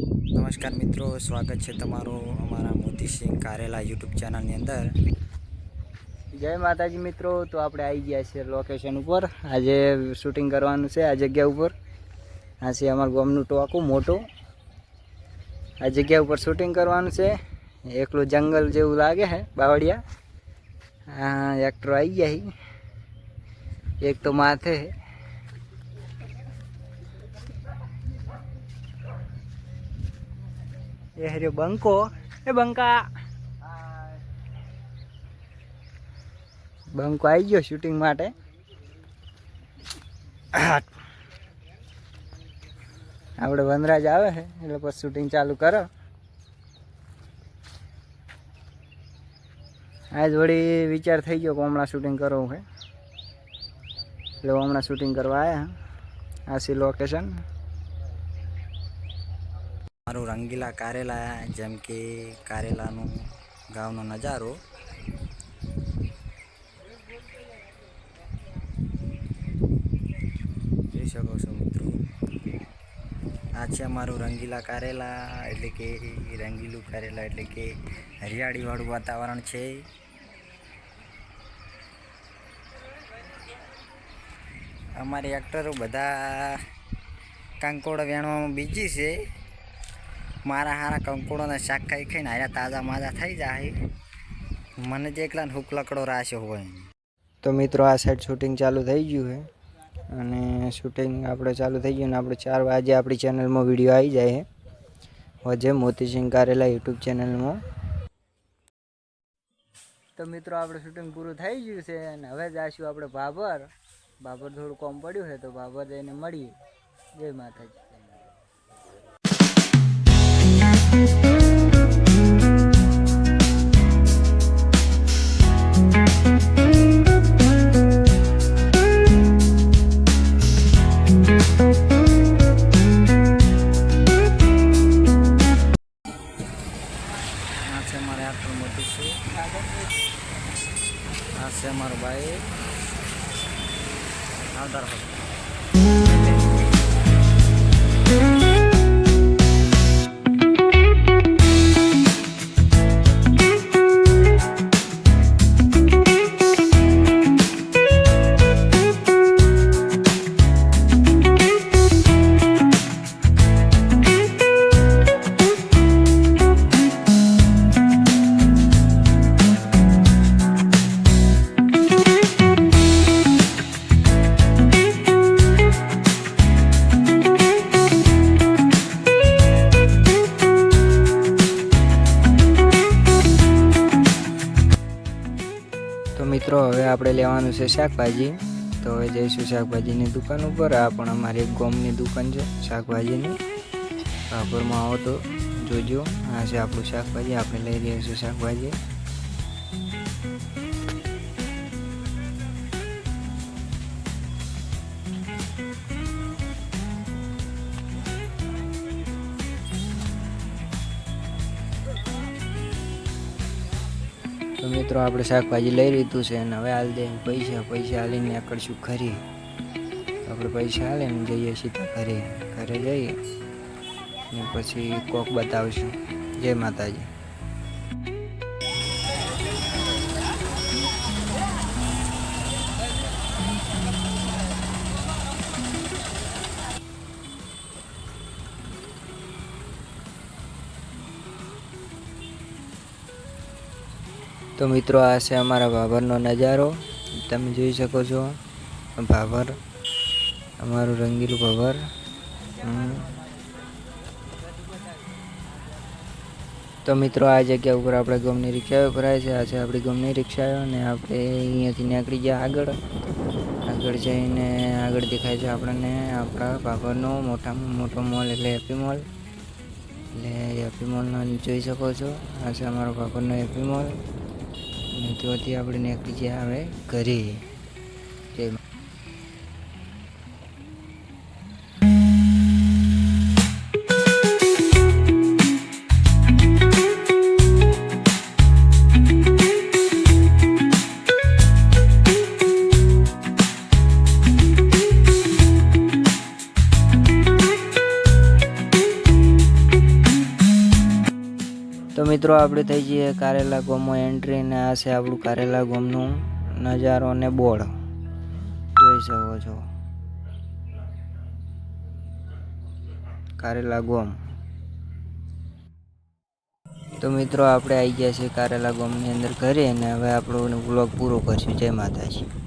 નમસ્કાર મિત્રો, સ્વાગત છે તમારું અમારા મોતીસિંહ કારેલા યુટ્યુબ ચેનલની અંદર. જય માતાજી મિત્રો, તો આપણે આવી ગયા છીએ લોકેશન ઉપર. આજે શૂટિંગ કરવાનું છે આ જગ્યા ઉપર. આ છે અમારું ગામનું ટોકું મોટું. આ જગ્યા ઉપર શૂટિંગ કરવાનું છે. એકલું જંગલ જેવું લાગે છે, બાવળિયા. હા એક્ટરો આવી ગયા એક તો માથે એ હર્યો બંકો. એ બંકા. બંકો આવી ગયો શૂટિંગ માટે. આપણે વનરાજ આવે છે, એટલે પછી શૂટિંગ ચાલુ કરો. આજ વળી વિચાર થઈ ગયો કે હમણાં શૂટિંગ કરવું છે. એટલે હમણાં શૂટિંગ કરવા આવ્યા આ સી લોકેશન મારું રંગીલા કારેલા, જેમ કે કારેલાનું ગામનો નજારો. જોઈ શકો છો મિત્રો. આ છે અમારું રંગીલા કારેલા, એટલે કે રંગીલું કારેલા, એટલે કે હરિયાળીવાળું વાતાવરણ છે. અમારી એક્ટરો બધા કાંકોડ વેણવામાં બીજી છે. મારા હારા કંકોડોના શાક ખાઈ ખાઈને હારા તાજા માજા થઈ જાય. મને જે એકલાને હુક લકડો રાખ્યો હોય. તો મિત્રો, આ સાઈડ શૂટિંગ ચાલુ થઈ ગયું છે. અને શૂટિંગ આપણે ચાલુ થઈ ગયું ને આપણે ચાર વાગે આપણી ચેનલમાં વીડિયો આવી જાય છે. વજે મોતીસિંહ કારેલા યુટ્યુબ ચેનલમાં તો મિત્રો, આપણે શૂટિંગ પૂરું થઈ ગયું છે અને હવે જઈશું આપણે બાબર. બાબર થોડું કોમ પડ્યું છે તો બાબર જઈને મળીએ. જય માતાજી. આ છે મારે આટલું મોટું મિત્રો, હવે આપણે લેવાનું છે શાકભાજી. તો હવે જઈશું શાકભાજીની દુકાન ઉપર. આ પણ અમારી એક ગોમની દુકાન છે, શાકભાજીની. ભાભરમાં આવો તો જોજો. આ છે આપણું શાકભાજી. આપણે લઈ રહ્યા છીએ શાકભાજી. તો મિત્રો, આપણે શાકભાજી લઈ લીધું છે અને હવે હાલ દે પૈસા પૈસા હાલીને નીકળશું ખરી આપણે પૈસા હાલે ને જઈએ સીધા ઘરે. ઘરે જઈએ ને પછી કોક બતાવશું. જય માતાજી. તો મિત્રો, આ છે અમારા ભાભરનો નજારો. તમે જોઈ શકો છો. ભાભર, અમારું રંગીલું ભાભર. તો મિત્રો, આ જગ્યા ઉપર આપણે ગમની રિક્ષાઓ ભરાય છે. આ છે આપણી ગમની રિક્ષાઓ અને આપણે અહીંયાથી નીકળી ગયા આગળ. આગળ જઈને આગળ દેખાય છે આપણને આપણા ભાભરનો મોટામાં મોટો મોલ એટલે હેપી મોલ. એટલે હેપી મોલનો જોઈ શકો છો. આ છે અમારો ભાભરનો હેપી મોલ. અને ત્યાંથી આપણે નીકળી ગયા હવે ઘરે. જય મિત્રો, આપણે થઈ જઈએ કારેલા ગોમમાં એન્ટ્રી ને આ છે આપણું કારેલા ગોમનું નજારો ને બોર્ડ. જોઈ શકો છો. કારેલા ગોમ. તો મિત્રો, આપણે આવી ગયા છીએ કારેલા ગોમની અંદર ઘરે અને હવે આપણો વ્લોગ પૂરો કરશું. જય માતાજી.